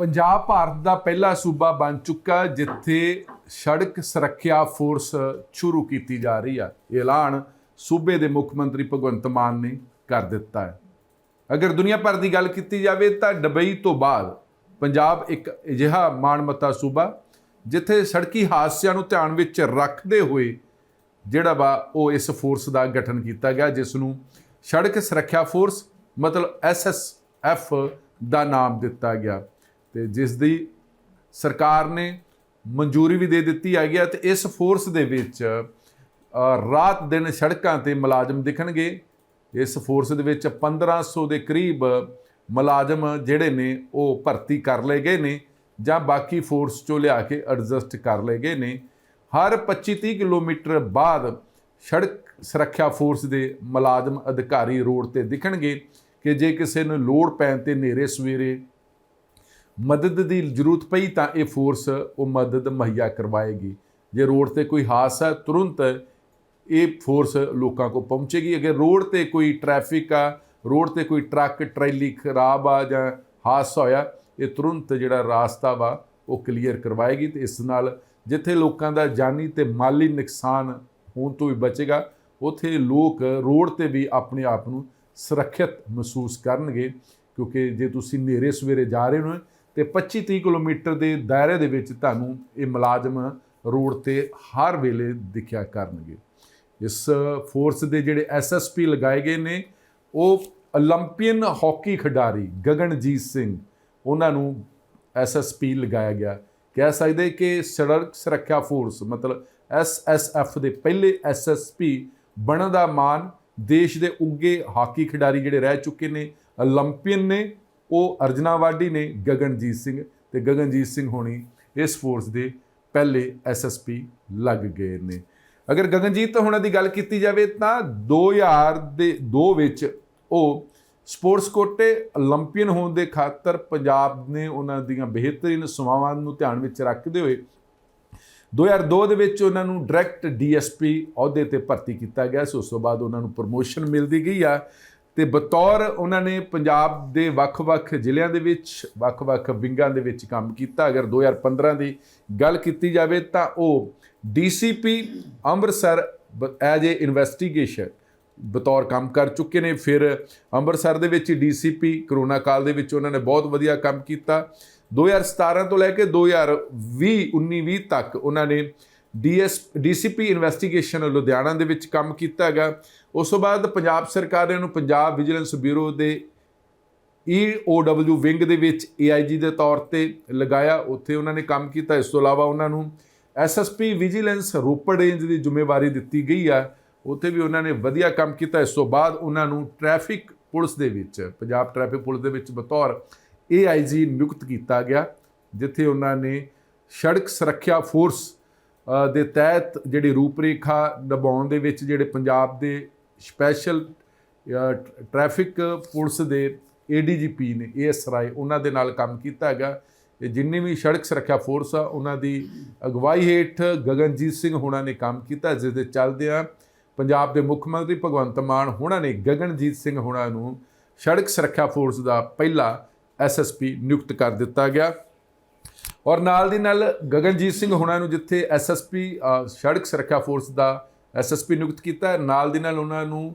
ਪੰਜਾਬ ਭਾਰਤ ਦਾ ਪਹਿਲਾ ਸੂਬਾ ਬਣ ਚੁੱਕਾ ਜਿੱਥੇ ਸੜਕ ਸੁਰੱਖਿਆ ਫੋਰਸ ਸ਼ੁਰੂ ਕੀਤੀ ਜਾ ਰਹੀ ਆ। ਇਹ ਐਲਾਨ ਸੂਬੇ ਦੇ ਮੁੱਖ ਮੰਤਰੀ ਭਗਵੰਤ ਮਾਨ ਨੇ ਕਰ ਦਿੱਤਾ ਹੈ। ਅਗਰ ਦੁਨੀਆ ਭਰ ਦੀ ਗੱਲ ਕੀਤੀ ਜਾਵੇ ਤਾਂ ਦੁਬਈ ਤੋਂ ਬਾਅਦ ਪੰਜਾਬ ਇੱਕ ਅਜਿਹਾ ਮਾਣਮੱਤਾ ਸੂਬਾ, ਜਿੱਥੇ ਸੜਕੀ ਹਾਦਸਿਆਂ ਨੂੰ ਧਿਆਨ ਵਿੱਚ ਰੱਖਦੇ ਹੋਏ ਜਿਹੜਾ ਵਾ ਉਹ ਇਸ ਫੋਰਸ ਦਾ ਗਠਨ ਕੀਤਾ ਗਿਆ, ਜਿਸ ਨੂੰ ਸੜਕ ਸੁਰੱਖਿਆ ਫੋਰਸ ਮਤਲਬ ਐਸਐਸਐਫ ਦਾ ਨਾਮ ਦਿੱਤਾ ਗਿਆ। ਤੇ ਜਿਸ ਦੀ ਸਰਕਾਰ ਨੇ ਮਨਜ਼ੂਰੀ ਵੀ ਦੇ ਦਿੱਤੀ ਹੈਗੀ ਹੈ ਤੇ ਇਸ ਫੋਰਸ ਦੇ ਵਿੱਚ ਰਾਤ ਦਿਨ ਸੜਕਾਂ ਤੇ ਮੁਲਾਜ਼ਮ ਦਿਖਣਗੇ। ਇਸ ਫੋਰਸ ਦੇ ਵਿੱਚ 1500 ਦੇ ਕਰੀਬ ਮੁਲਾਜ਼ਮ ਜਿਹੜੇ ਨੇ ਉਹ ਭਰਤੀ ਕਰ ਲਏ ਗਏ ਨੇ ਜਾਂ ਬਾਕੀ ਫੋਰਸ ਚੋਂ ਲਿਆ ਕੇ ਐਡਜਸਟ ਕਰ ਲਏ ਗਏ ਨੇ। ਹਰ 25-30 ਕਿਲੋਮੀਟਰ ਬਾਅਦ ਸੜਕ ਸੁਰੱਖਿਆ ਫੋਰਸ ਦੇ ਮੁਲਾਜ਼ਮ ਅਧਿਕਾਰੀ ਰੋਡ ਤੇ ਦਿਖਣਗੇ ਕਿ ਜੇ ਕਿਸੇ ਨੂੰ ਲੋੜ ਪੈਣ ਤੇ ਨੇਰੇ ਸਵੇਰੇ ਮਦਦ ਦੀ ਜ਼ਰੂਰਤ ਪਈ ਤਾਂ ਇਹ ਫੋਰਸ ਉਹ ਮਦਦ ਮੁਹੱਈਆ ਕਰਵਾਏਗੀ। ਜੇ ਰੋਡ ਤੇ ਕੋਈ ਹਾਦਸਾ ਹੈ, ਤੁਰੰਤ ਇਹ ਫੋਰਸ ਲੋਕਾਂ ਕੋਲ ਪਹੁੰਚੇਗੀ। ਅਗਰ ਰੋਡ ਤੇ ਕੋਈ ਟ੍ਰੈਫਿਕ ਆ ਰੋਡ ਤੇ ਕੋਈ ਟਰੱਕ ਟਰੈਲੀ ਖਰਾਬ ਆ ਜਾਂ ਹਾਦਸਾ ਹੋਇਆ ਇਹ ਤੁਰੰਤ ਜਿਹੜਾ ਰਾਸਤਾ ਵਾ ਉਹ ਕਲੀਅਰ ਕਰਵਾਏਗੀ ਤੇ ਇਸ ਨਾਲ ਜਿੱਥੇ ਲੋਕਾਂ ਦਾ ਜਾਨੀ ਤੇ ਮਾਲੀ ਨੁਕਸਾਨ ਹੋਣ ਤੋਂ ਵੀ ਬਚੇਗਾ ਉਥੇ ਲੋਕ ਰੋਡ ਤੇ ਵੀ ਆਪਣੇ ਆਪ ਨੂੰ ਸੁਰੱਖਿਅਤ ਮਹਿਸੂਸ ਕਰਨਗੇ। ਕਿਉਂਕਿ ਜੇ ਤੁਸੀਂ ਨੇਰੇ ਸਵੇਰੇ ਜਾ ਰਹੇ ਹੋ ਤੇ 25-30 ਕਿਲੋਮੀਟਰ ਦੇ ਦਾਇਰੇ ਦੇ ਵਿੱਚ ਤੁਹਾਨੂੰ ਇਹ ਮੁਲਾਜ਼ਮ ਰੋਡ ਤੇ ਹਰ ਵੇਲੇ ਦਿਖਿਆ ਕਰਨਗੇ। ਇਸ ਫੋਰਸ ਦੇ ਜਿਹੜੇ ਐਸਐਸਪੀ ਲਗਾਏ ਗਏ ਨੇ, ਉਹ 올림ਪੀਅਨ ਹਾਕੀ ਖਿਡਾਰੀ ਗਗਨਜੀਤ ਸਿੰਘ, ਉਹਨਾਂ ਨੂੰ ਐਸਐਸਪੀ ਲਗਾਇਆ ਗਿਆ। ਕਹਿ ਸਕਦੇ ਕਿ ਸੜਕ ਸੁਰੱਖਿਆ ਫੋਰਸ, ਮਤਲਬ ਐਸਐਸਐਫ ਦੇ ਪਹਿਲੇ ਐਸਐਸਪੀ ਬਣਨ ਦਾ ਮਾਨ ਦੇਸ਼ ਦੇ ਉੱਗੇ ਹਾਕੀ ਖਿਡਾਰੀ ਜਿਹੜੇ ਰਹਿ ਚੁੱਕੇ ਨੇ 올림ਪੀਅਨ ਨੇ ਉਹ ਅਰਜਨਾ ਵਾਡੀ ਨੇ ਗਗਨਜੀਤ ਸਿੰਘ ਤੇ ਗਗਨਜੀਤ ਸਿੰਘ ਹੋਣੀ ਇਸ ਫੋਰਸ ਦੇ ਪਹਿਲੇ ਐਸਐਸਪੀ ਲੱਗ ਗਏ ਨੇ। ਅਗਰ ਗਗਨਜੀਤ ਹੁਣਾਂ ਦੀ ਗੱਲ ਕੀਤੀ ਜਾਵੇ ਤਾਂ 2000 ਦੇ 2 ਵਿੱਚ ਉਹ ਸਪੋਰਟਸ ਕੋਟੇ 올림픽ਨ ਹੋਣ ਦੇ ਖਾਤਰ ਪੰਜਾਬ ਨੇ ਉਹਨਾਂ ਦੀਆਂ ਬਿਹਤਰੀਨ ਸਮਾਵਾਂ ਨੂੰ ਧਿਆਨ ਵਿੱਚ ਰੱਖਦੇ ਹੋਏ 2002 ਦੇ ਵਿੱਚ ਉਹਨਾਂ ਨੂੰ ਡਾਇਰੈਕਟ ਡੀਐਸਪੀ ਅਹੁਦੇ ਤੇ ਭਰਤੀ ਕੀਤਾ ਗਿਆ ਸੀ। ਉਸ ਤੋਂ ਬਾਅਦ ਉਹਨਾਂ ਨੂੰ ਪ੍ਰਮੋਸ਼ਨ ਮਿਲਦੀ ਗਈ ਆ। ਤੇ ਬਤੌਰ ਉਹਨਾਂ ਨੇ ਪੰਜਾਬ ਦੇ ਵੱਖ-ਵੱਖ ਜ਼ਿਲ੍ਹਿਆਂ ਦੇ ਵਿੱਚ, ਵੱਖ-ਵੱਖ ਵਿੰਗਾਂ ਦੇ ਵਿੱਚ ਕੰਮ ਕੀਤਾ। ਅਗਰ 2015 ਦੀ ਗੱਲ ਕੀਤੀ ਜਾਵੇ ਤਾਂ ਉਹ DCP Amritsar as a investigation ਬਤੌਰ ਕੰਮ ਕਰ ਚੁੱਕੇ ਨੇ। ਫਿਰ ਅੰਮ੍ਰਿਤਸਰ ਦੇ ਵਿੱਚ ਡੀਸੀਪੀ ਕਰੋਨਾ ਕਾਲ ਦੇ ਵਿੱਚ ਉਹਨਾਂ ਨੇ ਬਹੁਤ ਵਧੀਆ ਕੰਮ ਕੀਤਾ। 2017 ਤੋਂ ਲੈ ਕੇ 2020 19-20 ਤੱਕ ਉਹਨਾਂ ਨੇ ਡੀਐਸ ਡੀਸੀਪੀ ਇਨਵੈਸਟੀਗੇਸ਼ਨ ਲੁਧਿਆਣਾ ਦੇ ਵਿੱਚ ਕੰਮ ਕੀਤਾ ਹੈਗਾ। ਉਸ ਤੋਂ ਬਾਅਦ ਪੰਜਾਬ ਸਰਕਾਰ ਨੇ ਉਹਨੂੰ ਪੰਜਾਬ ਵਿਜੀਲੈਂਸ ਬਿਊਰੋ ਦੇ ਈਓਡਬਲਯੂ ਵਿੰਗ ਦੇ ਵਿੱਚ ਏਆਈਜੀ ਦੇ ਤੌਰ ਤੇ ਲਗਾਇਆ। ਉੱਥੇ ਉਹਨਾਂ ਨੇ ਕੰਮ ਕੀਤਾ। ਇਸ ਤੋਂ ਇਲਾਵਾ ਉਹਨਾਂ ਨੂੰ ਐਸਐਸਪੀ ਵਿਜੀਲੈਂਸ ਰੋਪੜ ਰੇਂਜ ਦੀ ਜ਼ਿੰਮੇਵਾਰੀ ਦਿੱਤੀ ਗਈ ਆ। ਉੱਥੇ ਵੀ ਉਹਨਾਂ ਨੇ ਵਧੀਆ ਕੰਮ ਕੀਤਾ। ਇਸ ਤੋਂ ਬਾਅਦ ਉਹਨਾਂ ਨੂੰ ਟ੍ਰੈਫਿਕ ਪੁਲਿਸ ਦੇ ਵਿੱਚ, ਪੰਜਾਬ ਟ੍ਰੈਫਿਕ ਪੁਲਿਸ ਦੇ ਵਿੱਚ ਬਤੌਰ ਏਆਈਜੀ ਨਿਯੁਕਤ ਕੀਤਾ ਗਿਆ, ਜਿੱਥੇ ਉਹਨਾਂ ਨੇ ਸੜਕ ਸੁਰੱਖਿਆ ਫੋਰਸ ਦੇ ਤਹਿਤ ਜਿਹੜੀ ਰੂਪਰੇਖਾ ਨਿਭਾਉਣ ਦੇ ਵਿੱਚ ਜਿਹੜੇ ਪੰਜਾਬ ਦੇ ਸਪੈਸ਼ਲ ਟ੍ਰੈਫਿਕ ਪੁਲਿਸ ਦੇ ਏਡੀਜੀਪੀ ਨੇ ਏਐਸਆਈ ਉਹਨਾਂ ਦੇ ਨਾਲ ਕੰਮ ਕੀਤਾ ਹੈਗਾ। ਇਹ ਜਿੰਨੀ ਵੀ ਸੜਕ ਸੁਰੱਖਿਆ ਫੋਰਸ ਆ, ਉਹਨਾਂ ਦੀ ਅਗਵਾਈ ਹੇਠ ਗਗਨਜੀਤ ਸਿੰਘ ਹੋਣਾ ਨੇ ਕੰਮ ਕੀਤਾ, ਜਿਸ ਦੇ ਚੱਲਦਿਆਂ ਪੰਜਾਬ ਦੇ ਮੁੱਖ ਮੰਤਰੀ ਭਗਵੰਤ ਮਾਨ ਹੋਣਾ ਨੇ, ਗਗਨਜੀਤ ਸਿੰਘ ਹੋਣਾ ਨੂੰ ਸੜਕ ਸੁਰੱਖਿਆ ਫੋਰਸ ਦਾ ਪਹਿਲਾ ਐਸਐਸਪੀ ਨਿਯੁਕਤ ਕਰ ਦਿੱਤਾ ਗਿਆ। ਔਰ ਨਾਲ ਦੀ ਨਾਲ ਗਗਨਜੀਤ ਸਿੰਘ ਹੁਣਾਂ ਨੂੰ ਜਿੱਥੇ ਐਸਐਸਪੀ ਸੜਕ ਸੁਰੱਖਿਆ ਫੋਰਸ ਦਾ ਐਸਐਸਪੀ ਨਿਯੁਕਤ ਕੀਤਾ ਨਾਲ ਦੀ ਨਾਲ ਉਹਨਾਂ ਨੂੰ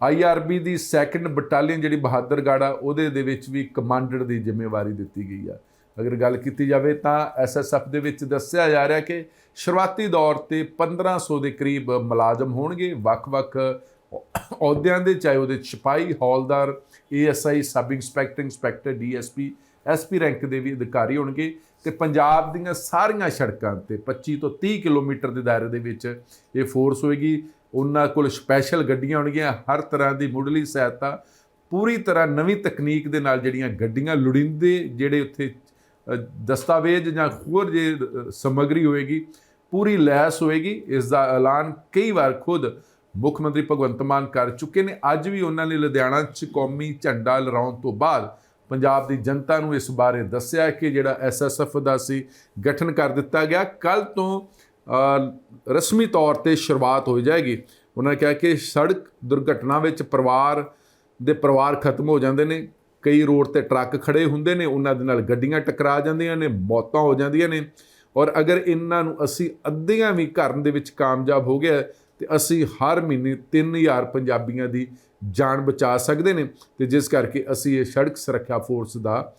ਆਈਆਰਬੀ ਦੀ ਸੈਕੰਡ ਬਟਾਲੀਅਨ ਜਿਹੜੀ ਬਹਾਦਰਗੜ੍ਹ ਆ, ਉਹਦੇ ਦੇ ਵਿੱਚ ਵੀ ਕਮਾਂਡਰ ਦੀ ਜ਼ਿੰਮੇਵਾਰੀ ਦਿੱਤੀ ਗਈ ਆ। ਅਗਰ ਗੱਲ ਕੀਤੀ ਜਾਵੇ ਤਾਂ ਐਸਐਸਐਫ ਦੇ ਵਿੱਚ ਦੱਸਿਆ ਜਾ ਰਿਹਾ ਕਿ ਸ਼ੁਰੂਆਤੀ ਦੌਰ ਤੇ 1500 ਦੇ ਕਰੀਬ ਮੁਲਾਜ਼ਮ ਹੋਣਗੇ, ਵੱਖ-ਵੱਖ ਅਹੁਦਿਆਂ ਦੇ, ਚਾਹੇ ਉਹਦੇ 'ਚ ਸਿਪਾਹੀ, ਹੌਲਦਾਰ ASI sub inspector inspector DSP SP rank ਦੇ ਵੀ ਅਧਿਕਾਰੀ ਹੋਣਗੇ ਤੇ ਪੰਜਾਬ ਦੀਆਂ ਸਾਰੀਆਂ ਸੜਕਾਂ ਤੇ 25 ਤੋਂ 30 ਕਿਲੋਮੀਟਰ ਦੇ ਦਾਇਰੇ ਦੇ ਵਿੱਚ ਇਹ ਫੋਰਸ ਹੋਏਗੀ। ਉਹਨਾਂ ਕੋਲ ਸਪੈਸ਼ਲ ਗੱਡੀਆਂ ਹੋਣਗੀਆਂ ਹਰ ਤਰ੍ਹਾਂ ਦੀ ਮੁੱਢਲੀ ਸਹਾਇਤਾ ਪੂਰੀ ਤਰ੍ਹਾਂ ਨਵੀਂ ਤਕਨੀਕ ਦੇ ਨਾਲ ਜਿਹੜੀਆਂ ਗੱਡੀਆਂ ਲੋੜੀਂਦੇ ਜਿਹੜੇ ਉੱਥੇ ਦਸਤਾਵੇਜ਼ ਜਾਂ ਹੋਰ ਜੇ ਅ, ਸਮੱਗਰੀ ਹੋਏਗੀ ਪੂਰੀ ਲੈਸ ਹੋਏਗੀ। ਇਸ ਦਾ ਐਲਾਨ ਕਈ ਵਾਰ ਖੁਦ ਮੁੱਖ ਮੰਤਰੀ ਭਗਵੰਤ ਮਾਨ ਕਰ ਚੁੱਕੇ ਨੇ। ਅੱਜ ਵੀ ਉਹਨਾਂ ਨੇ ਲੁਧਿਆਣਾ 'ਚ ਕੌਮੀ ਝੰਡਾ ਲਹਿਰਾਉਣ ਤੋਂ ਬਾਅਦ ਪੰਜਾਬ ਦੀ ਜਨਤਾ ਨੂੰ ਇਸ ਬਾਰੇ ਦੱਸਿਆ ਕਿ ਜਿਹੜਾ ਐਸਐਸਐਫ ਦਾ ਸੀ, ਗਠਨ ਕਰ ਦਿੱਤਾ ਗਿਆ। ਕੱਲ ਤੋਂ ਰਸਮੀ ਤੌਰ ਤੇ ਸ਼ੁਰੂਆਤ ਹੋ ਜਾਏਗੀ। ਉਹਨਾਂ ਕਿਹਾ ਕਿ ਸੜਕ ਦੁਰਘਟਨਾ ਵਿੱਚ ਪਰਿਵਾਰ ਦੇ ਪਰਿਵਾਰ ਖਤਮ ਹੋ ਜਾਂਦੇ ਨੇ। ਕਈ ਰੋਡ ਤੇ ਟਰੱਕ ਖੜੇ ਹੁੰਦੇ ਨੇ। ਉਹਨਾਂ ਦੇ ਨਾਲ ਗੱਡੀਆਂ ਟਕਰਾ ਜਾਂਦੀਆਂ ਨੇ, ਮੌਤਾਂ ਹੋ ਜਾਂਦੀਆਂ ਨੇ। ਔਰ ਅਗਰ ਇਹਨਾਂ ਨੂੰ ਅਸੀਂ ਅੱਧੀਆਂ ਵੀ ਕਰਨ ਦੇ ਵਿੱਚ ਕਾਮਯਾਬ ਹੋ ਗਿਆ ਤੇ ਅਸੀਂ ਹਰ ਮਹੀਨੇ 3000 ਪੰਜਾਬੀਆਂ ਦੀ ਜਾਨ ਬਚਾ ਸਕਦੇ ਨੇ ਤੇ ਜਿਸ ਕਰਕੇ ਅਸੀਂ ਇਹ ਸੜਕ ਸੁਰੱਖਿਆ ਫੋਰਸ ਦਾ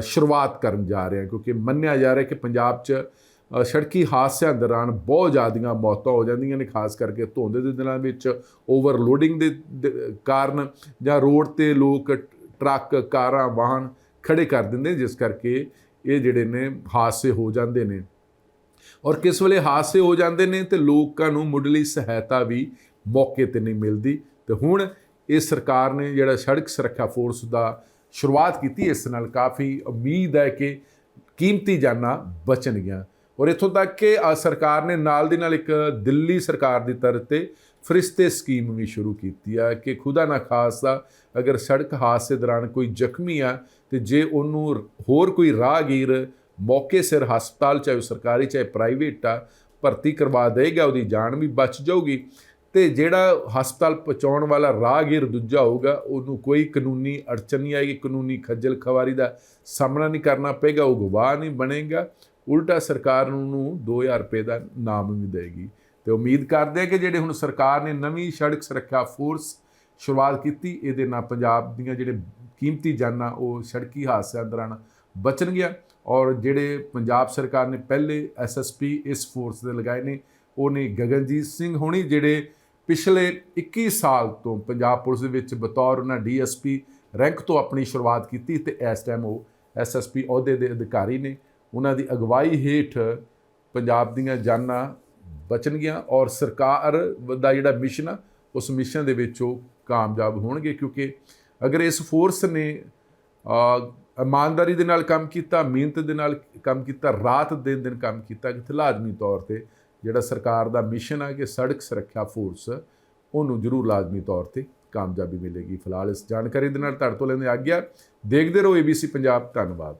ਸ਼ੁਰੂਆਤ ਕਰਨ ਜਾ ਰਹੇ ਹਾਂ, ਕਿਉਂਕਿ ਮੰਨਿਆ ਜਾ ਰਿਹਾ ਕਿ ਪੰਜਾਬ 'ਚ ਸੜਕੀ ਹਾਦਸਿਆਂ ਦੌਰਾਨ ਬਹੁਤ ਜ਼ਿਆਦੀਆਂ ਮੌਤਾਂ ਹੋ ਜਾਂਦੀਆਂ ਨੇ, ਖਾਸ ਕਰਕੇ ਧੁੰਦ ਦੇ ਦਿਨਾਂ ਵਿੱਚ ਓਵਰਲੋਡਿੰਗ ਦੇ ਦੇ ਕਾਰਨ ਜਾਂ ਰੋਡ ਤੇ ਲੋਕ ਟਰੱਕ, ਕਾਰਾਂ, ਵਾਹਨ ਖੜੇ ਕਰ ਦਿੰਦੇ ਜਿਸ ਕਰਕੇ ਇਹ ਜਿਹੜੇ ਨੇ ਹਾਦਸੇ ਹੋ ਜਾਂਦੇ ਨੇ। ਔਰ ਕਿਸ ਵੇਲੇ ਹਾਦਸੇ ਹੋ ਜਾਂਦੇ ਨੇ ਤੇ ਲੋਕਾਂ ਨੂੰ ਮੁੱਢਲੀ ਸਹਾਇਤਾ ਵੀ ਮੌਕੇ ਤੇ ਨਹੀਂ ਮਿਲਦੀ ਤੇ ਹੁਣ ਇਹ ਸਰਕਾਰ ਨੇ ਜਿਹੜਾ ਸੜਕ ਸੁਰੱਖਿਆ ਫੋਰਸ ਦਾ ਸ਼ੁਰੂਆਤ ਕੀਤੀ, ਇਸ ਨਾਲ ਕਾਫੀ ਉਮੀਦ ਹੈ ਕਿ ਕੀਮਤੀ ਜਾਨਾਂ ਬਚਣਗੀਆਂ। ਔਰ ਇੱਥੋਂ ਤੱਕ ਕਿ ਸਰਕਾਰ ਨੇ ਨਾਲ ਦੀ ਨਾਲ ਇੱਕ ਦਿੱਲੀ ਸਰਕਾਰ ਦੀ ਤਰਫ ਤੇ ਫਰਿਸ਼ਤੇ ਸਕੀਮ ਵੀ ਸ਼ੁਰੂ ਕੀਤੀ ਆ ਕਿ ਖੁਦਾ ਨਾ ਖਾਸਤਾ ਅਗਰ ਸੜਕ ਹਾਦਸੇ ਦੌਰਾਨ ਕੋਈ ਜ਼ਖਮੀ ਆ ਤੇ ਜੇ ਉਹਨੂੰ ਹੋਰ ਕੋਈ ਰਾਹਗੀਰ ਮੌਕੇ ਸਿਰ ਹਸਪਤਾਲ ਚਾਹੇ ਉਹ ਸਰਕਾਰੀ ਚਾਹੇ ਪ੍ਰਾਈਵੇਟ ਆ, ਭਰਤੀ ਕਰਵਾ ਦੇਗਾ, ਉਹਦੀ ਜਾਨ ਵੀ ਬਚ ਜਾਊਗੀ। ਤੇ ਜਿਹੜਾ ਹਸਪਤਾਲ ਪਹੁੰਚਾਉਣ ਵਾਲਾ ਰਾਹਗੀਰ ਦੂਜਾ ਹੋਊਗਾ, ਉਹਨੂੰ ਕੋਈ ਕਾਨੂੰਨੀ ਅੜਚਨ ਨਹੀਂ ਆਏਗੀ, ਕਾਨੂੰਨੀ ਖੱਜਲ ਖਵਾਰੀ ਦਾ ਸਾਹਮਣਾ ਨਹੀਂ ਕਰਨਾ ਪਏਗਾ, ਉਹ ਗਵਾਹ ਨਹੀਂ ਬਣੇਗਾ। ਉਲਟਾ ਸਰਕਾਰ ਨੂੰ ਉਹਨੂੰ 2000 ਰੁਪਏ ਦਾ ਨਾਮ ਵੀ ਦੇਗੀ। ਤੇ ਉਮੀਦ ਕਰਦੇ ਆ ਕਿ ਜਿਹੜੇ ਹੁਣ ਸਰਕਾਰ ਨੇ ਨਵੀਂ ਸੜਕ ਸੁਰੱਖਿਆ ਫੋਰਸ ਸ਼ੁਰੂਆਤ ਕੀਤੀ, ਇਹਦੇ ਨਾਲ ਪੰਜਾਬ ਦੀਆਂ ਜਿਹੜੇ ਕੀਮਤੀ ਜਾਨਾਂ, ਉਹ ਸੜਕੀ ਹਾਦਸਿਆਂ ਦੌਰਾਨ ਬਚਣਗੀਆਂ। ਔਰ ਜਿਹੜੇ ਪੰਜਾਬ ਸਰਕਾਰ ਨੇ ਪਹਿਲੇ ਐਸਐਸਪੀ ਇਸ ਫੋਰਸ ਦੇ ਲਗਾਏ ਨੇ, ਉਹ ਨੇ ਗਗਨਜੀਤ ਸਿੰਘ ਹੋਣੀ, ਜਿਹੜੇ ਪਿਛਲੇ 21 ਸਾਲ ਤੋਂ ਪੰਜਾਬ ਪੁਲਿਸ ਦੇ ਵਿੱਚ ਬਤੌਰ ਉਹਨਾਂ ਡੀਐਸਪੀ ਰੈਂਕ ਤੋਂ ਆਪਣੀ ਸ਼ੁਰੂਆਤ ਕੀਤੀ ਤੇ ਇਸ ਟਾਈਮ ਉਹ ਐਸਐਸਪੀ ਅਹੁਦੇ ਦੇ ਅਧਿਕਾਰੀ ਨੇ। ਉਹਨਾਂ ਦੀ ਅਗਵਾਈ ਹੇਠ ਪੰਜਾਬ ਦੀਆਂ ਜਾਨਾਂ ਬਚਣਗੀਆਂ ਔਰ ਸਰਕਾਰ ਦਾ ਜਿਹੜਾ ਮਿਸ਼ਨ ਆ, ਉਸ ਮਿਸ਼ਨ ਦੇ ਵਿੱਚ ਉਹ ਕਾਮਯਾਬ ਹੋਣਗੇ ਕਿਉਂਕਿ ਅਗਰ ਇਸ ਫੋਰਸ ਨੇ ਇਮਾਨਦਾਰੀ ਦੇ ਨਾਲ ਕੰਮ ਕੀਤਾ, ਮਿਹਨਤ ਦੇ ਨਾਲ ਕੰਮ ਕੀਤਾ, ਰਾਤ ਦਿਨ ਦਿਨ ਕੰਮ ਕੀਤਾ ਕਿ ਲਾਜ਼ਮੀ ਤੌਰ ਤੇ ਜਿਹੜਾ ਸਰਕਾਰ ਦਾ ਮਿਸ਼ਨ ਆ ਕਿ ਸੜਕ ਸੁਰੱਖਿਆ ਫੋਰਸ, ਉਹਨੂੰ ਜ਼ਰੂਰ ਲਾਜ਼ਮੀ ਤੌਰ ਤੇ ਕਾਮਯਾਬੀ ਮਿਲੇਗੀ। ਫਿਲਹਾਲ ਇਸ ਜਾਣਕਾਰੀ ਦੇ ਨਾਲ ਤੁਹਾਡੇ ਤੋਂ ਲੈਂਦੇ ਆਗਿਆ। ਦੇਖਦੇ ਰਹੋ ABC ਪੰਜਾਬ। ਧੰਨਵਾਦ।